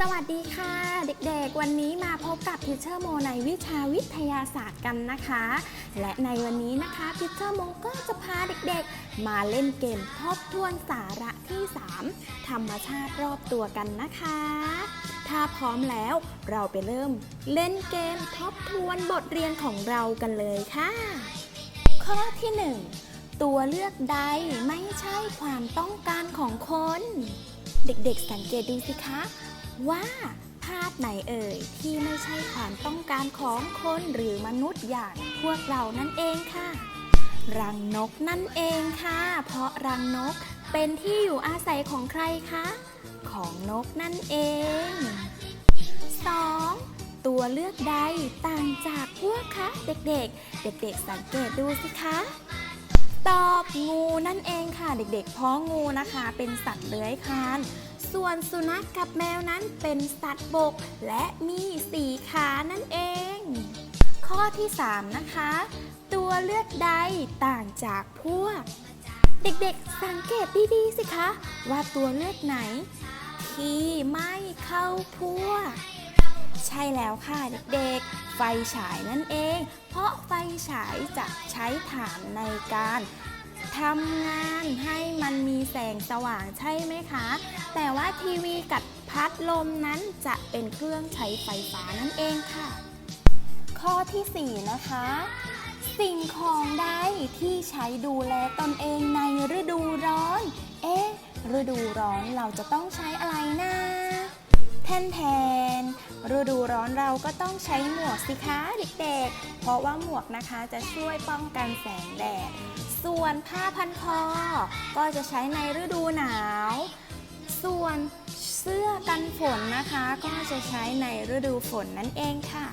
สวัสดีค่ะ เด็กๆ วันนี้มาพบกับทิเชอร์โมในวิชาวิทยาศาสตร์กันนะคะ และในวันนี้นะคะทิเชอร์โมก็จะพาเด็กๆ มาเล่นเกมทบทวนสาระที่ 3 ธรรมชาติรอบตัวกันนะคะ ถ้าพร้อมแล้วเราไปเริ่มเล่นเกมทบทวนบทเรียนของเรากันเลยค่ะ ข้อที่ 1 ตัวเลือกใดไม่ใช่ความต้องการของคน เด็กๆ สังเกตดูสิคะ ว่าภาพไหนเอ่ยที่ไม่ใช่ความต้องการของคนหรือมนุษย์อย่างพวกเรานั่นเองค่ะ รังนกนั่นเองค่ะ เพราะรังนกเป็นที่อยู่อาศัยของใครคะ ของนกนั่นเอง 2. ตัวเลือกใดต่างจากพวกคะเด็กๆ เด็กๆสังเกตดูสิคะตอบงูนั่นเองค่ะ เด็กๆเพราะงูนะคะ เป็นสัตว์เลื้อยคลาน ส่วนสุนัขกกับแมวนั้นเป็นสัตว์บก และมีสี่ขานั่นเอง ข้อที่ 3 นะคะ ตัวเลือกใดต่างจากพวก เด็กๆสังเกตดีๆสิคะ ว่าตัวเลือกไหน ที่ไม่เข้าพวก ใช่แล้วค่ะเด็กๆ ไฟฉายนั่นเอง เพราะไฟฉายจะใช้ถ่านในการ ทำงานให้มันมีแสงสว่างใช่ไหมคะ แต่ว่าทีวีกับพัดลมนั้นจะเป็นเครื่องใช้ไฟฟ้านั่นเองค่ะ ข้อที่ 4 นะคะ สิ่งของใดที่ใช้ดูแลตนเองในฤดูร้อน เอ๊ะ ฤดูร้อนเราจะต้องใช้อะไรนะแทนแทน ฤดูร้อนเราก็ต้องใช้หมวกสิคะเด็กๆ เพราะว่าหมวกนะคะจะช่วยป้องกันแสงแดด ส่วนผ้าพันคอ ก็จะใช้ในฤดูหนาว ส่วนเสื้อกันฝนนะคะ ก็จะใช้ในฤดูฝนนั่นเองค่ะ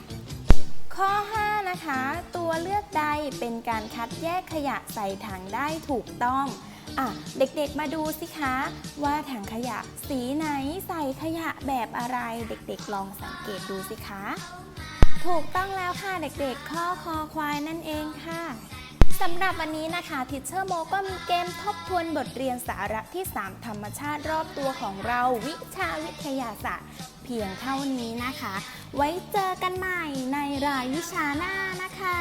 ข้อ 5 นะคะ ตัวเลือกใดเป็นการคัดแยกขยะใส่ถังได้ถูกต้อง อะเด็กๆมาดูสิคะ ว่าถังขยะสีไหนใส่ขยะแบบอะไรเด็กๆลองสังเกตดูสิคะ ถูกต้องแล้วค่ะเด็กๆ ข้อคอควายนั่นเองค่ะสำหรับวันนี้นะคะทิเชอร์โมก็มีเกมทบทวนบทเรียนสาระที่ 3 ธรรมชาติรอบตัวของเราวิชาวิทยาศาสตร์ เพียงเท่านี้นะคะ ไว้เจอกันใหม่ในรายวิชาหน้านะคะ